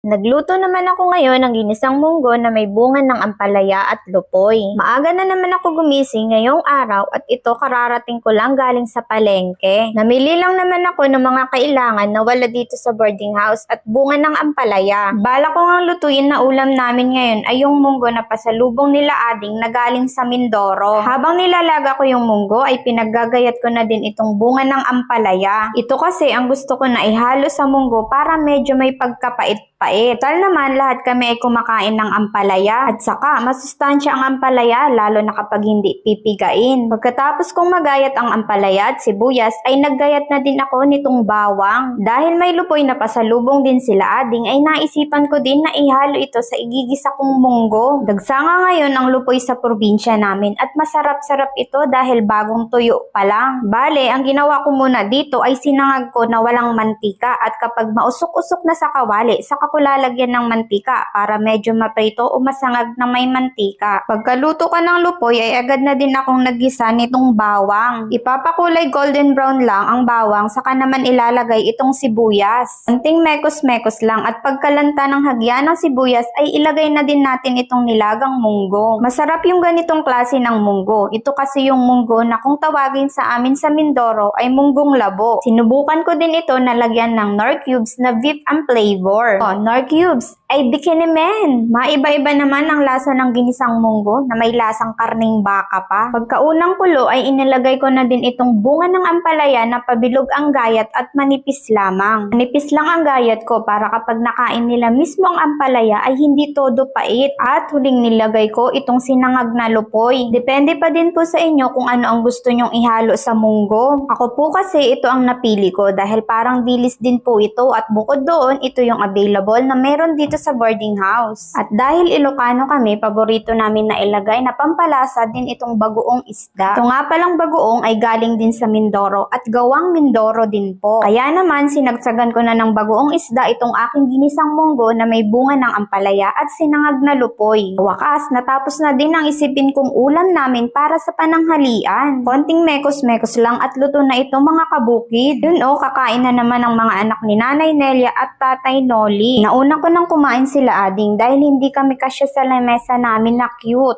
Nagluto naman ako ngayon ng ginisang munggo na may bunga ng ampalaya at lupoy. Maaga na naman ako gumising ngayong araw at ito kararating ko lang galing sa palengke. Namili lang naman ako ng mga kailangan na wala dito sa boarding house at bunga ng ampalaya. Bala ko ngang lutuin na ulam namin ngayon ay yung munggo na pasalubong nila ading na galing sa Mindoro. Habang nilalaga ko yung munggo ay pinaggagayat ko na din itong bunga ng ampalaya. Ito kasi ang gusto ko na ihalo sa munggo para medyo may pagkapait pait. Tal naman, lahat kami ay kumakain ng ampalaya. At saka, masustansya ang ampalaya, lalo na kapag hindi pipigain. Pagkatapos kong magayat ang ampalaya at sibuyas, ay naggayat na din ako nitong bawang. Dahil may lupoy na pasalubong din sila ading, ay naisipan ko din na ihalo ito sa igigisa kong munggo. Dagsanga ngayon ang lupoy sa probinsya namin at masarap-sarap ito dahil bagong tuyo pa lang. Bale, ang ginawa ko muna dito ay sinangag ko na walang mantika at kapag mausok-usok na sa kawali, saka ko lalagyan ng mantika para medyo maprito o masangag na may mantika. Pagkaluto ka ng lupoy ay agad na din akong nagisa nitong bawang. Ipapakulay golden brown lang ang bawang saka naman ilalagay itong sibuyas. Konting mekos-mekos lang at pagkalanta ng hagya ng sibuyas ay ilagay na din natin itong nilagang munggo. Masarap yung ganitong klase ng munggo. Ito kasi yung munggo na kung tawagin sa amin sa Mindoro ay munggong labo. Sinubukan ko din ito na lagyan ng nor cubes na beef ang flavor. Nor cubes ay bikini men. Maiba-iba naman ang lasa ng ginisang munggo na may lasang karning baka pa. Pagkaunang kulo ay inilagay ko na din itong bunga ng ampalaya na pabilog ang gayat at manipis lamang. Manipis lang ang gayat ko para kapag nakain nila mismo ang ampalaya ay hindi todo pait. At huling nilagay ko itong sinangag na lupoy. Depende pa din po sa inyo kung ano ang gusto nyong ihalo sa munggo. Ako po kasi ito ang napili ko dahil parang dilis din po ito at bukod doon ito yung available na meron dito sa boarding house. At dahil Ilocano kami, paborito namin na ilagay na pampalasa din itong bagoong isda. Ito nga palang bagoong ay galing din sa Mindoro at gawang Mindoro din po. Kaya naman sinagsagan ko na ng bagoong isda itong aking ginisang munggo na may bunga ng ampalaya at sinangag na lupoy. Wakas, natapos na din ang isipin kong ulam namin para sa pananghalian. Konting mekos-mekos lang at luto na ito mga kabukid. Yun o, kakain na naman ang mga anak ni Nanay Nelia at Tatay Noli. Nauna ko nang kumain sila ading dahil hindi kami kasya sa lamesa namin na cute.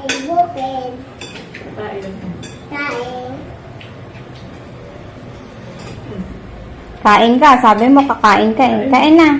Ay, open. Kain. Kain. Kain ka, sabi mo kakain ka eh. Kain na.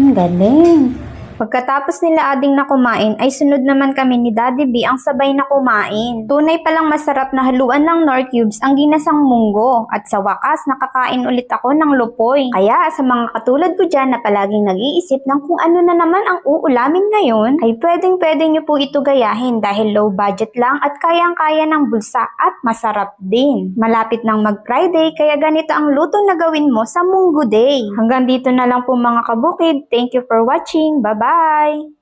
Ang galing. Pagkatapos nila ading na kumain, ay sunod naman kami ni Daddy B ang sabay na kumain. Tunay palang masarap na haluan ng Nor Cubes ang ginasang munggo. At sa wakas, nakakain ulit ako ng lupoy. Kaya sa mga katulad ko dyan na palaging nag-iisip ng kung ano na naman ang uulamin ngayon, ay pwedeng pwede nyo po ito gayahin dahil low budget lang at kayang-kaya ng bulsa at masarap din. Malapit ng mag-Friday, kaya ganito ang luto na gawin mo sa Munggo Day. Hanggang dito na lang po mga kabukid. Thank you for watching. Bye-bye! Bye!